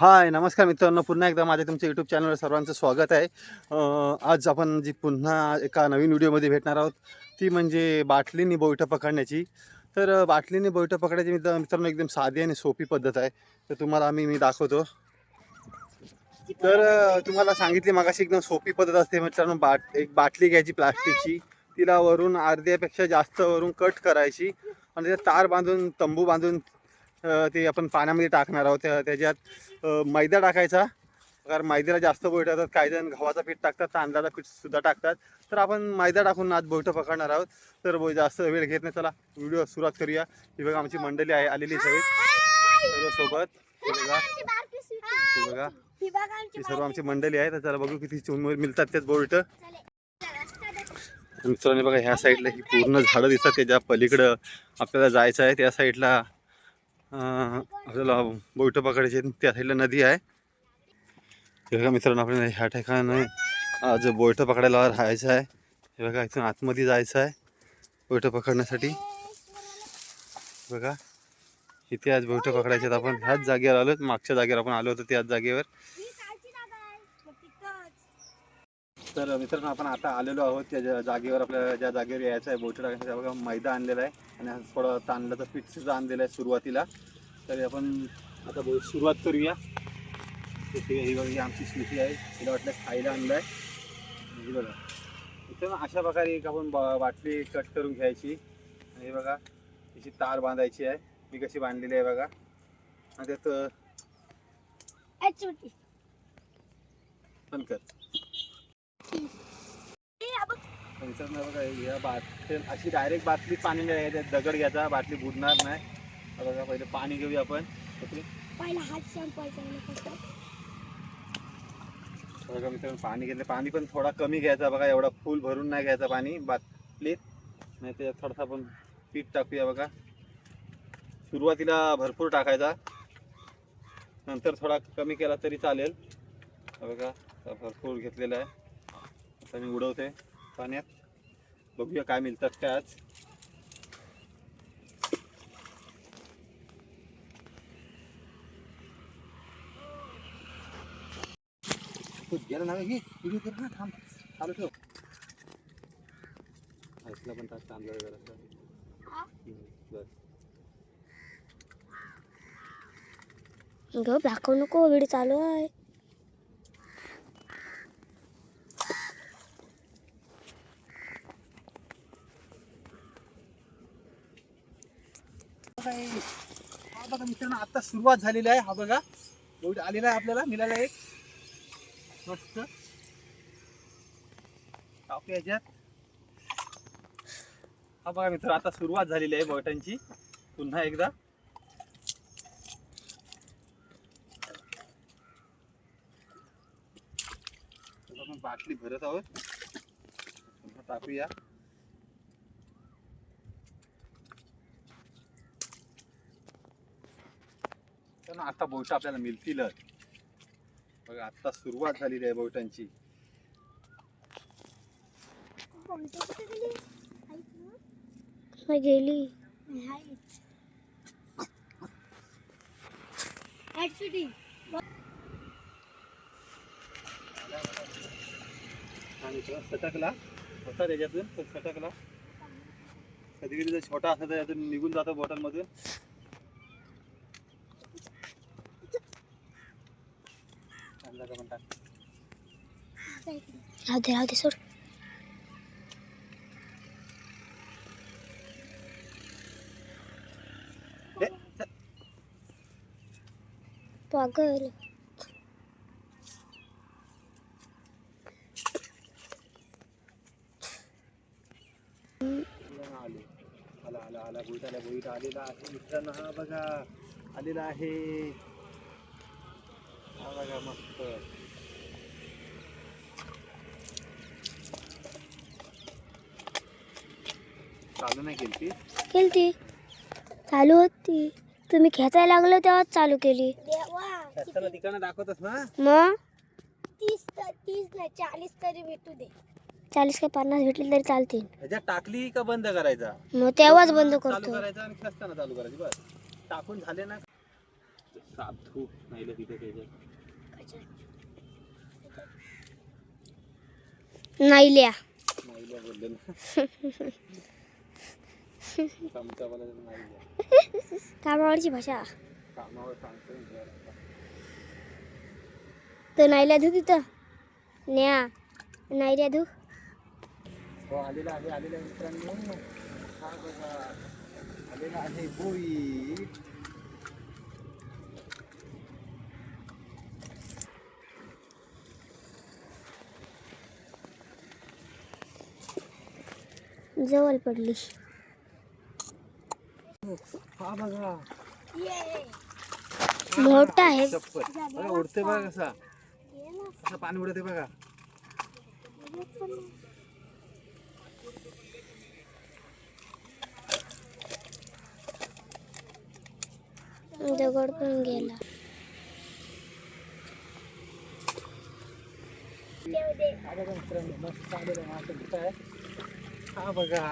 हाय नमस्कार मित्रांनो. पुन्हा एकदा माझ्या तुमच्या यूट्यूब चॅनलवर सर्वांचं स्वागत आहे. आज आपण जी पुन्हा एका नवीन व्हिडिओमध्ये भेटणार आहोत ती म्हणजे बाटलीनी बोईटं पकडण्याची. तर बाटलीने बाटलीनी बोईटं पकडायची मित्र मित्रांनो एकदम साधी आणि सोपी पद्धत आहे. तर तुम्हाला आम्ही मी दाखवतो. तर तुम्हाला सांगितली मागाशी एकदम सोपी पद्धत असते मित्रांनो बाट एक बाटली घ्यायची प्लास्टिकची. तिला वरून अर्ध्यापेक्षा जास्त वरून कट करायची. आणि त्यात तार बांधून तंबू बांधून ते आपण पाण्यामध्ये टाकणार आहोत. त्या- त्याच्यात मैदा टाकायचा. कारण मैद्याला जास्त बोईट येतात काही जण गव्हाचं पीठ टाकतात तांदळाचं पीठ सुद्धा टाकतात. तर आपण मैदा टाकून आज बोईटं पकडणार आहोत. तर बो- जास्त वेळ घेत नाही. चला व्हिडिओ सुरुवात करूया. ही बघा आमची मंडळी आहे आलेली सगळी. सर्व सोबत बघा. बघा. ही सर्व आमची मंडळी आहे. तर चला बघू किती चुन मिळतात त्याच बोईट मित्रांनी बघा ह्या साईडला ही पूर्ण झाडं दिसतात. त्याच्या पलीकडं आपल्याला जायचं आहे. त्या साईडला आपल्याला बोईटं पकडायची त्या साईडला नदी आहे. हे बघा मित्रांनो आपल्याला ह्या ठिकाणी आज बोईटं पकडायला राहायचं आहे. हे बघा इथून आतमध्ये जायचं आहे बोईटं पकडण्यासाठी. बघा इथे आज बोईटं पकडायचे आहेत. आपण ह्याच जागेवर आलो मागच्या जागेवर आपण आलो होतो त्याच जागेवर. तर मित्रांनो आपण आता आलेलो आहोत त्या ज्या जागेवर आपल्याला ज्या जागेवर यायचं आहे बोटं टाकायचं बघा मैदा आणलेला आहे आणि थोडं तांदळाचं पीठ सुद्धा आणलेलं आहे सुरुवातीला. तर आपण आता बो सुरुवात करूया. तर ही बघा ही आमची स्मृती आहे. तिला वाटलं खायला आणलं आहे ही बघा. इथं अशा प्रकारे एक आपण बाटली कट करून घ्यायची. आणि हे बघा तिची तार बांधायची आहे. मी कशी बांधलेली आहे बघा. आणि त्यात पण कर मित्रांनो बघा या बाटली अशी डायरेक्ट बाटली पाणी नाही घ्यायचं दगड घ्यायचा बाटली बुडणार नाही. बघा पहिले पाणी घेऊया आपण. पहिला हात फक्त. बघा मित्रांनो पाणी घेतलं. पाणी पण थोडा कमी घ्यायचा. बघा एवढा फुल भरून नाही घ्यायचा पाणी बाटलीत नाही ते थोडासा आपण पीठ टाकूया बघा. सुरुवातीला भरपूर टाकायचा. नंतर थोडा कमी केला तरी चालेल. बघा भरपूर घेतलेला आहे. आता मी उडवते. पाण्यात. बघूया काय मिळतात काय आज. गेला ना घे व्हिडिओ कर ना थांब चालू ठेव. आईसला पण तांदळ जरासं. हा? हम्म, बस. ग दाखवू नको व्हिडिओ चालू आहे. आहे. हा बघा मित्रांनो आता सुरुवात झालेली आहे. हा बघा एवढं आलेला आहे आपल्याला मिळाला एक मस्त. टाकू याच्यात. हा बघा मित्र आता सुरुवात झालेली आहे बोटांची पुन्हा एकदा. आपण बाटली भरत आहोत. पुन्हा टाकूया. तर ना आता बोट आपल्याला मिळतीलच. बघा आता सुरुवात झालेली आहे बोटांची. मी गेली. सटकला. होता त्याच्यातून सटकला. कधी कधी जर छोटा असला तर त्यातून निघून जातो बॉटलमधून चांगला का पण टाक. राहू दे राहू दे सोड ए, चल. पागल आले आला आला आला बोईट आला बोईट आलेला आहे मित्रांनो हा बघा आलेला आहे हा बघा मस्त चालू नाही केली चालू होती. तुम्ही खेचायला लागलो तेव्हाच चालू केली. दाखवतस ना. मग? तीस तीस नाही चाळीस तरी भेटू दे. चाळीस का पन्नास भेटली तरी चालतील. ह्याच्यात टाकली का बंद करायचा? मग तेव्हाच बंद चालू करतो. करायचा आणि खेचताना चालू करायची बस. टाकून झाले ना. साधू नाही तिथे त्याच्या नाईल्या. नाहील्या बोलले ना. कामावरची भाषा तर नाईल्या धू तिथं न्या नाईल्या धू आलेला आहे मित्रांनो हा बघा आलेला आहे जवळ पडली मोठा आहे. उडते बघा कसा. कसं पाणी उडते बघा. दगड पण गेला हा बघा.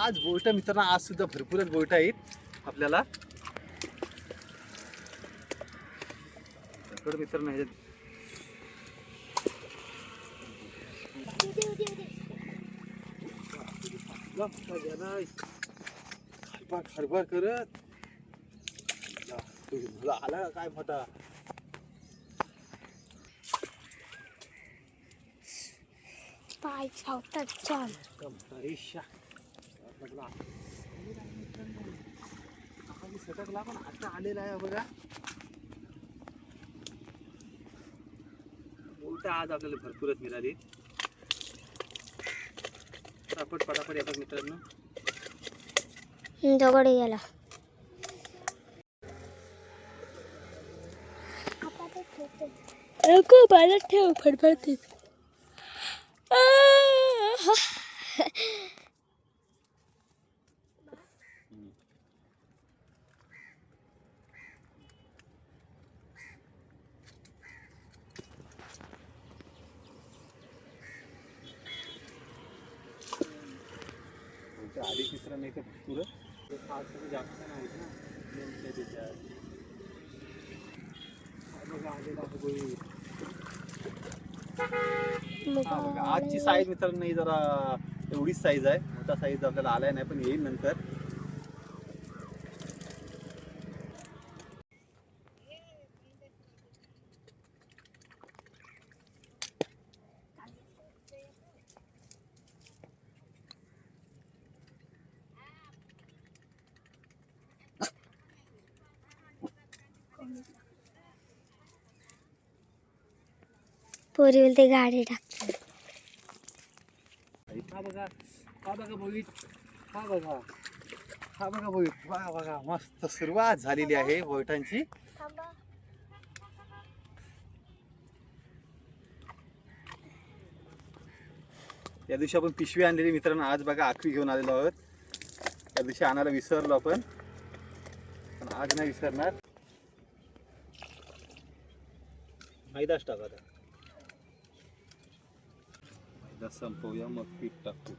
आज बोट मित्रांनो आज सुद्धा भरपूरच बोट आहेत आपल्याला मित्रांनो ह्याच्यात. खरबार करत. आला काय मोठा? पाय चावतात छान रेषा सटकला पण आता आलेला आहे बघा. उलटा आज आपल्याला भरपूरच मिळाली. पटापट पटापट येतात मित्रांनो. दगड गेला ठेव फडफडते उलटा आधी भरपूर आज तरी जास्त नाहीत ना त्याच्यात. आजची साईज मित्रांनो जरा एवढीच साईज आहे. मोठा साईज आपल्याला आलाय नाही पण येईल नंतर. पोरी बोलते गाडी टाक हा बघा हा बघा बोईट हा बघा. हा बघा बघा बघा मस्त सुरुवात झालेली आहे बोईटांची या दिवशी आपण पिशवी आणलेली मित्रांनो आज बघा आखवी घेऊन आलेलो आहोत. त्या दिवशी आणायला विसरलो आपण. पण आज नाही विसरणार. मैदाच टाका मैदा संपवूया मग पीठ टाकू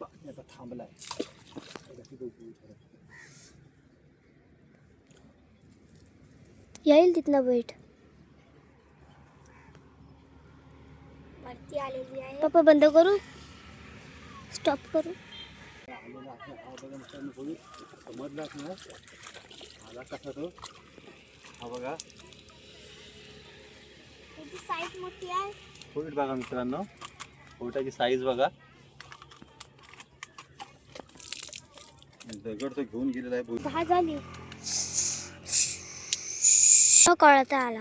बाकी आता थांबलाय आता तिथं उभी करा. येईल तिथनं बैठ वरती आलेली आहे पप्पा बंद करू स्टॉप करू आलेला आहे हा बघा मित्रांनो होईल समजलाच ना आला कसा तो हा बघा साईज मोठी आहे होईल बघा मित्रांनो होटाची साईज बघा. दगड तो घेऊन गेलेला आहे बहुतेक. दहा झाली. कळता आला.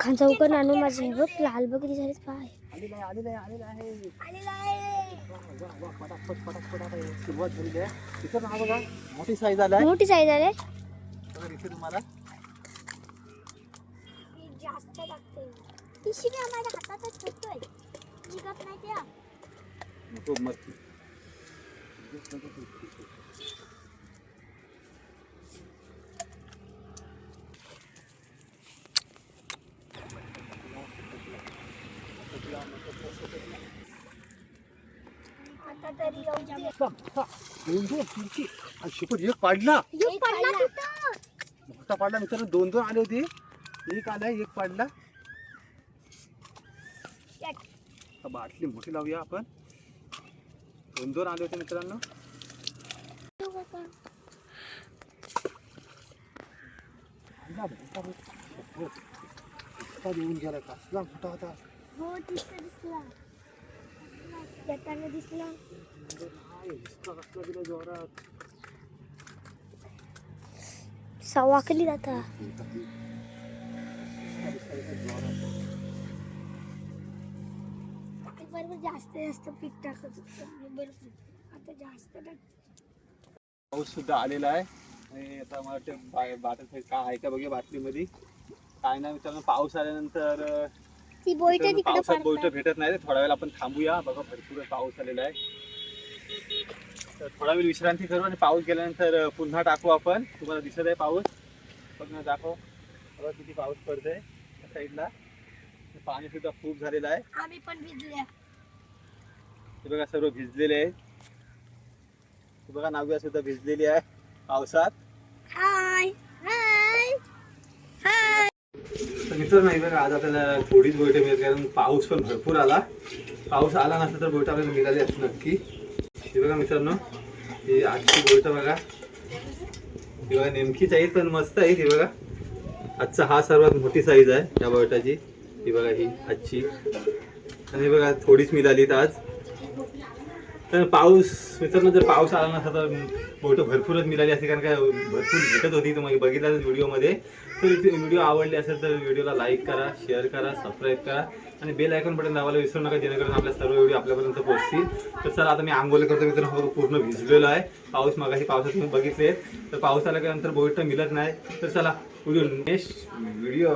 खांचा उकन आणून माझे हे बघ लाल बघ किती झाले पाय. आलेला आहे आलेला आहे आलेला आहे. आहे. पटापट पटापट आता सुरुवात झालेली आहे. तिथं बघा मोठी साईज आलाय. मोठी साईज आले बघा इथे तुम्हाला. जास्त टाकते पिशवी माझ्या हातातच ठेवतोय. निघत नाही त्या. मस्त दोन दोन तुमची आणि शिकून एक पाडला एक पडला तिथं. मोठा पाडला मित्रांनो दोन दोन आले होते एक आलाय एक पाडला बाटली मोठी लावूया आपण. दोन दोन आले होते मित्रांनो. मोठा देऊन गेला कसला मोठा होता हो तिथं दिसला येताना दिसला. जोरात सवाकली जाता बरोबर जास्त जास्त पीठ टाकत आता जास्त पाऊस सुद्धा आलेला आहे. आणि आता मला वाटतं बाटल काय आहे का बघूया बाटलीमध्ये काय नाही मित्रांनो पाऊस आल्यानंतर ती बोईट मित्रांनो, तिकडे पावसात बोईट पडतात. भेटत नाही थोडा वेळ आपण थांबूया. बघा भरपूर पाऊस आलेला आहे. तर थोडा वेळ विश्रांती करू आणि पाऊस गेल्यानंतर अं, पुन्हा टाकू आपण. तुम्हाला दिसत आहे पाऊस. बघ ना दाखव. बघा किती पाऊस पडतोय त्या साईडला. पाणी सुद्धा खूप झालेलं आहे. आम्ही पण भिजल्या. हे बघा सर्व भिजलेले आहेत. हे बघा नाव्या सुद्धा भिजलेली आहे पावसात. हाय. हाय. हाय. मिसळ नाही बघा आज आपल्याला थोडीच बोईट मिळत कारण पाऊस पण भरपूर आला. पाऊस आला नसता तर बोईट आपल्याला मिळाली असते नक्की. हे बघा मित्रांनो ही आजची बोईट बघा. ही बघा नेमकीच आहेत पण मस्त आहे ही बघा. आजचा हा सर्वात मोठी साईज आहे या बोटाची. ही बघा ही आजची. आणि बघा थोडीच मिळालीत आज. तर पाऊस मित्रांनो जर पाऊस आला नसता तर बोटं भरपूरच मिळाली असते कारण काय भरपूर भेटत होती. तुम्ही बघितलं व्हिडिओमध्ये. तर व्हिडिओ आवडले असेल तर व्हिडिओला लाईक करा शेअर करा सबस्क्राईब करा आणि बेल आयकॉन बटन दाबायला विसरू नका जेणेकरून आपल्या सर्व व्हिडिओ आपल्यापर्यंत पोहोचतील. तर चला आता मी आंघोळ करतो मित्रांनो. हो, पूर्ण भिजलेलो आहे. पाऊस मागाशी पावसात तुम्ही बघितले. तर पाऊस आल्यानंतर बोईट मिळत नाही. तर चला व्हिडिओ नेक्स्ट व्हिडिओ